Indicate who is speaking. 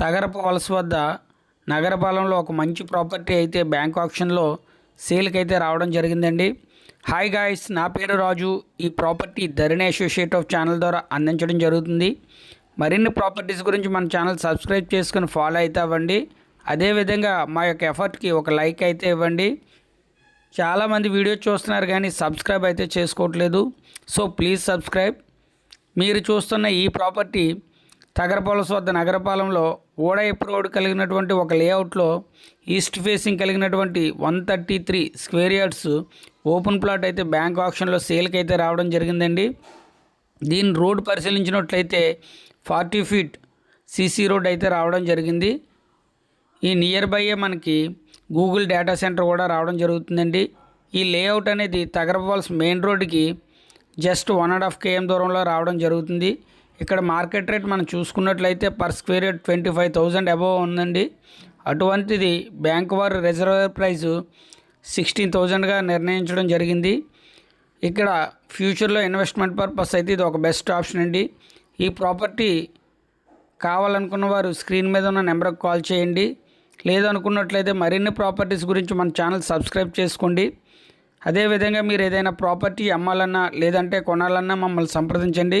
Speaker 1: తగరపు వలస వద్ద నగరపాలెంలో ఒక మంచి ప్రాపర్టీ అయితే బ్యాంక్ ఆప్షన్లో సేల్కి అయితే రావడం జరిగిందండి. హాయ్ గాయస్ నా పేరు రాజు. ఈ property Dharani associate of channel ద్వారా అందించడం జరుగుతుంది. మరిన్ని ప్రాపర్టీస్ గురించి మన ఛానల్ సబ్స్క్రైబ్ చేసుకుని ఫాలో అయితే అవ్వండి. అదేవిధంగా మా యొక్క ఎఫర్ట్కి ఒక లైక్ అయితే ఇవ్వండి. చాలామంది వీడియో చూస్తున్నారు కానీ సబ్స్క్రైబ్ అయితే చేసుకోవట్లేదు. So please subscribe. మీరు చూస్తున్న ఈ ప్రాపర్టీ తగరపాలెస్ వద్ద నగరపాలెంలో ఓడైపు రోడ్ కలిగినటువంటి ఒక లేఅవుట్లో ఈస్ట్ ఫేసింగ్ కలిగినటువంటి one thirty three square yards open plot అయితే బ్యాంక్ ఆప్షన్లో సేల్కి అయితే రావడం జరిగిందండి. దీని రోడ్ పరిశీలించినట్లయితే ఫార్టీ ఫీట్ సీసీ రోడ్ అయితే రావడం జరిగింది. ఈ నియర్ బైయే మనకి గూగుల్ డేటా సెంటర్ కూడా రావడం జరుగుతుందండి. ఈ లేఅవుట్ అనేది తగరపాల్స్ మెయిన్ రోడ్డుకి just one and half KM దూరంలో రావడం జరుగుతుంది. ఇక్కడ మార్కెట్ రేట్ మనం చూసుకున్నట్లయితే per square yard twenty five thousand above ఉందండి. అటువంటిది బ్యాంక్ వారు రిజర్వర్ ప్రైస్ సిక్స్టీన్ థౌజండ్గా నిర్ణయించడం జరిగింది. ఇక్కడ ఫ్యూచర్లో ఇన్వెస్ట్మెంట్ పర్పస్ అయితే ఇది ఒక బెస్ట్ ఆప్షన్ అండి. ఈ ప్రాపర్టీ కావాలనుకున్న వారు స్క్రీన్ మీద ఉన్న నెంబర్కి కాల్ చేయండి. లేదనుకున్నట్లయితే మరిన్ని ప్రాపర్టీస్ గురించి మన ఛానల్ సబ్స్క్రైబ్ చేసుకోండి. అదేవిధంగా మీరు ఏదైనా ప్రాపర్టీ అమ్మాలన్నా లేదంటే కొనాలన్నా మమ్మల్ని సంప్రదించండి.